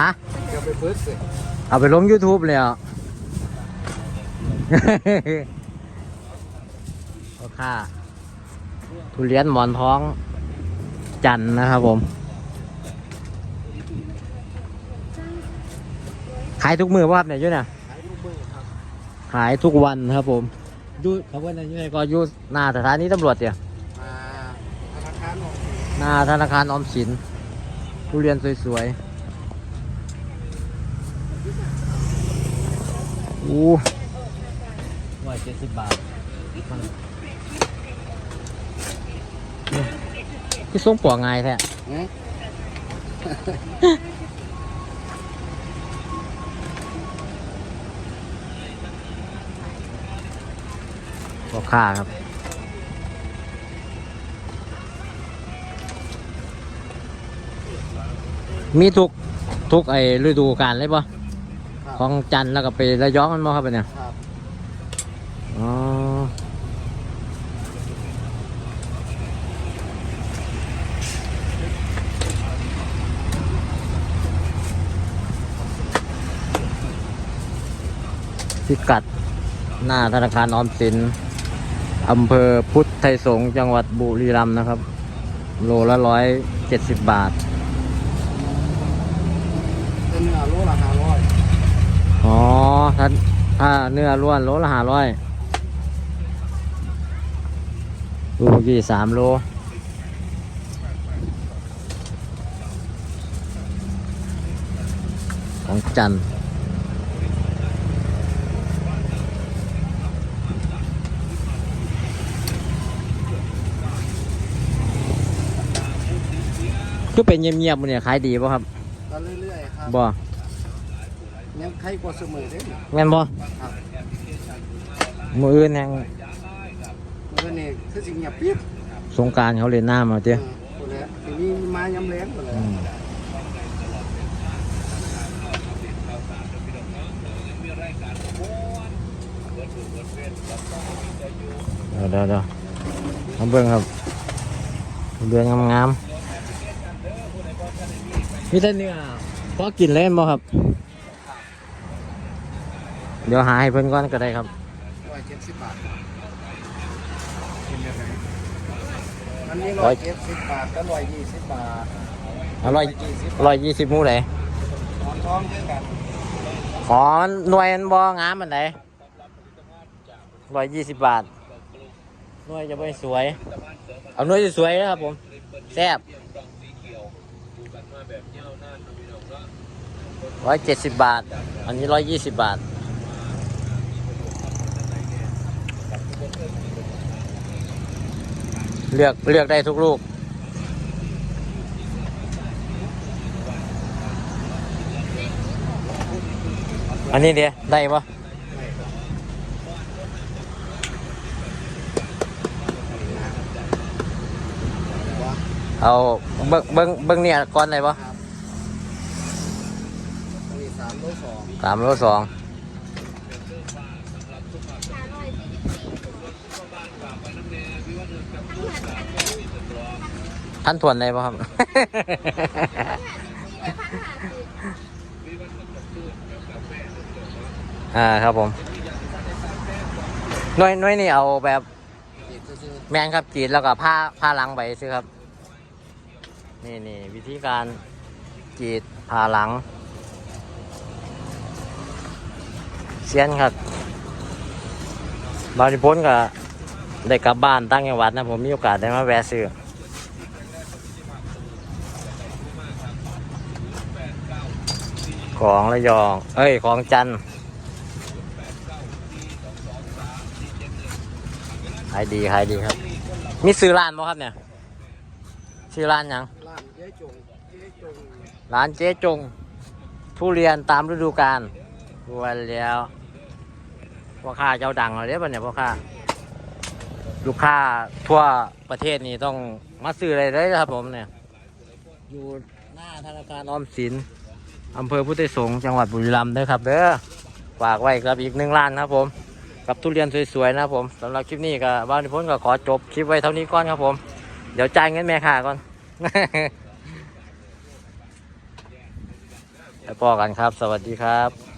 ฮะเดี๋ยวไปเบิร์ดสิเอาไปลง YouTube เลยอะพ่อค้าทุเรียนหมอนท้องจันทร์นะครับผม ขายทุกมือป่ะครับเนี่ยอยุ่เนี่ยขายลูกมือครับขายทุกวันครับผมอยูเขาว่าอะไรก็อยูหน้าสถานีตำรวจเดียวมาธนาคารของหน้าธนาคารออมสินทุเรียนสวยๆ อู้ร้อยเจ็ดสิบบาทที่ส่งปวกไงายแท้อืมปวกค่าครับมีทุกทุกไอ้ฤดูกาลเลยปะครับ ของจันทร์แล้วก็ไประยองมันบ่ครับเนี่ยครับอ๋อพิกัดหน้าธนาคารออมสินอำเภอพุทธไทยสงฆ์จังหวัดบุรีรัมย์นะครับ โลละร้อยเจ็ดสิบบาท เป็นเนื้อโลละห้าร้อย อ๋อถ้าถ้าเนื้อล้วนโลละห้าร้อยดูเมื่อกี้สามโลของจันทร์ก็เป็นเงียบๆมันเนี่ยขายดีป่ะครับก็เรื่อยๆครับบ่ ยังใครกว่าเสมอเด้อแม่นบ่ครับมืออื่นแห่งเมื่อนี่คือสิ่งเงียบปิ๊บสงกรารเขาเล่นน้ำมาเจ้เออคนแล้วทีนี้มายำแรงหมดเลยอืมเดี๋ยวเดี๋ยวเดี๋ยวมาเบิ่งครับเดือนงามๆมีแต่เนื้อพอกินเล่นบ่ครับ เดี๋ยวหาให้เพิ่นก่อนก็ได้ครับร้อยเจ็ดสิบบาทเป็นยังไงอันนี้ร้อยเจ็ดสิบบาทก็ร้อยยี่สิบบาทอร่อยยี่สิบร้อยยี่สิบหมูไหนหอนทองด้วยกันขอหน่วยมันบ่งามมันไหนร้อยยี่สิบบาทหน่วยจะไม่สวย เอาหน่วยสวยๆนะครับผมแซ่บร้อยเจ็ดสิบบาท อันนี้ร้อยยี่สิบบาท เลือกเลือกได้ทุกลูก อันนี้เดียได้ปะเอาเบิ้งเบิ้งเบิ้งเนี่ยก่อนได้ปะอันนี้สามโลสอง ท่านทวนได้ปะครับ อ่าครับผมน้อยน้อยนี่เอาแบบ แมนครับกรีดแล้วก็ผ้าผ้าหลังไปซื้อครับ นี่นี่วิธีการกรีดผ้าหลังเซียนครับบางทีพ้นก็ ได้กลับบ้านตั้งจังหวัดนะผมมีโอกาสได้มาแวะซื้อของระยอง เอ้ย ของจันขายดีขายดีครับ มีซื้อร้านบ่ครับเนี่ยชื่อร้านยัง ร้านเจ๊จง ร้านเจ๊จง ทุเรียนตามฤดูกาลรวยแล้วพ่อค้าเจ้าดังเลยเด้อปะเนี่ยพ่อค้า ลูกค้าทั่วประเทศนี่ต้องมาซื้ออะไรเลยนะครับผมเนี่ย อยู่หน้าธนาคารออมสินอำเภอพุทธสงฆ์จังหวัดบุรีรัมย์เด้ครับเด้อฝากไว้กับอีกหนึ่งร้านนะครับผม กับทุเรียนสวยๆนะครับผมสำหรับคลิปนี้ก็บ้านนิพนธ์ก็ขอจบคลิปไว้เท่านี้ก่อนครับผม เดี๋ยวจ่ายเงินแม่ค้าก่อนแล้วพอกันครับ สวัสดีครับ